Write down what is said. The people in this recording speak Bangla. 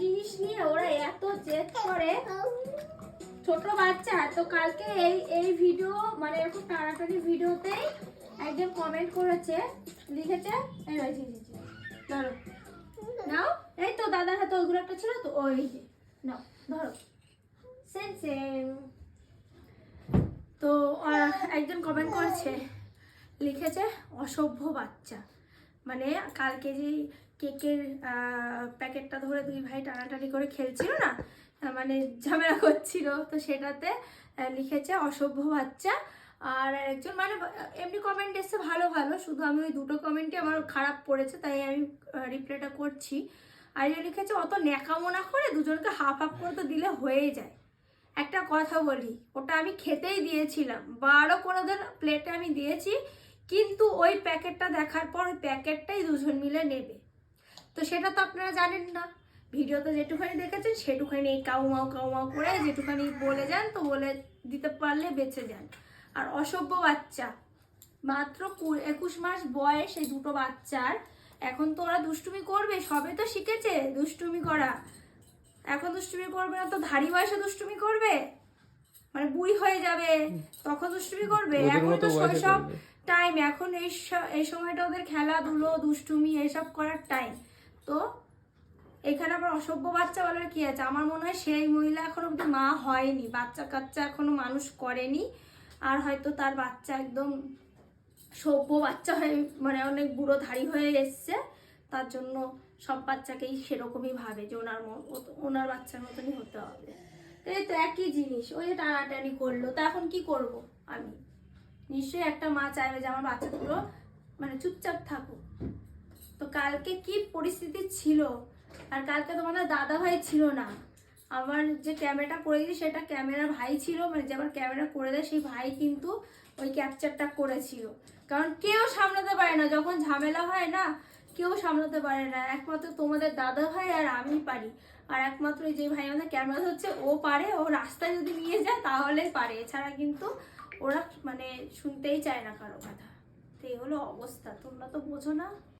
জিনিস নিয়ে ওরা এত জেদ করে। ছোট বাচ্চা, তো কালকে এই এই ভিডিও মানে এরকম টানাটানি ভিডিওতেই একজন কমেন্ট করেছে, লিখেছে, এই রয়েছে। ধরো। নাও, এই তো দাদার হাতে ওইগুলো একটা ছিল তো, ওই যে, নাও, ধরো। সেম সেম তো একজন কমেন্ট করেছে, লিখেছে, অসভ্য বাচ্চা। মানে কালকে যে কেকের প্যাকেটটা ধরে দুই ভাই টানাটানি করে খেলছিল না? মানে ঝামেলা করছিল। তো সেটাতে লিখেছে অসভ্য বাচ্চা। আর একজন মানে এমনি কমেন্ট এসছে ভালো ভালো। শুধু আমি ওই দুটো কমেন্টই আমার খারাপ পড়েছে, তাই আমি রিপ্লাইটা করছি। আর যে লিখেছে, অত ন্যাকামো না করে দুজনকে হাফ হাফ করে তো দিলে হয়ে যায়। একটা কথা বলি, ওটা আমি খেতেই দিয়েছিলাম। বারো কোনোদিন প্লেটে আমি দিয়েছি, কিন্তু ওই প্যাকেটটা দেখার পর ওই প্যাকেটটাই দুজন মিলে নেবে। তো সেটা তো আপনারা জানেন না। ভিডিওতে যেটুখানি দেখেছেন সেটুখানি এই কাউ মাউ কাউ মাউ করে যেটুখানি বলে যান তো বলে দিতে পারলে বেঁচে যান। আর অসভ্য বাচ্চা মাত্র একুশ মাস বয়স এই দুটো বাচ্চার। এখন তো ওরা দুষ্টুমি করবে সবে তো শিখেছে দুষ্টুমি করা। এখন দুষ্টুমি করবে না তো ধারি বয়সে দুষ্টুমি করবে? মানে বুড়ি হয়ে যাবে তখন দুষ্টুমি করবে? এখন তো শৈশব টাইম এখন এই এই সময়টা ওদের খেলাধুলো দুষ্টুমি এসব করার টাইম তো এখানে আবার অসভ্য বাচ্চা বলার কি আছে? আমার মনে হয় সেই মহিলা এখনও অব্দি মা হয়নি, বাচ্চা কাচ্চা এখনও মানুষ করেনি। আর হয়তো তার বাচ্চা একদম সভ্য বাচ্চা হয়ে মানে অনেক বুড়ো ধাড়ি হয়ে এসছে। তার জন্য সব বাচ্চাকেই সেরকমই ভাবে যে ওনার ওনার বাচ্চার মতনই হতে হবে। এই তো একই জিনিস ওই টানাটানি করল, তা এখন কি করব আমি? নিশ্চয়ই একটা মা চাইবে যে আমার বাচ্চাগুলো মানে চুপচাপ থাকুক। তো কালকে কি পরিস্থিতি ছিল? আর কালকে তোমাদের দাদা ভাই ছিল না। আমার যে ক্যামেরাটা করে দিয়েছি সেটা ক্যামেরার ভাই ছিল। মানে যে আমার ক্যামেরা করে দেয়, সেই ভাই কিন্তু ওই ক্যাপচারটা করেছিল। কারণ কেউ সামলাতে পারে না। যখন ঝামেলা হয় না, কেউ সামলাতে পারে না। একমাত্র তোমাদের দাদা ভাই আর আমি পারি। আর একমাত্র যে ভাই আমাদের ক্যামেরা হচ্ছে ও পারে। ও রাস্তায় যদি নিয়ে যায়, তাহলে পারে। এছাড়া কিন্তু ওরা মানে শুনতেই চায় না কারও কথা। তো এই হলো অবস্থা। তোমরা তো বোঝো না।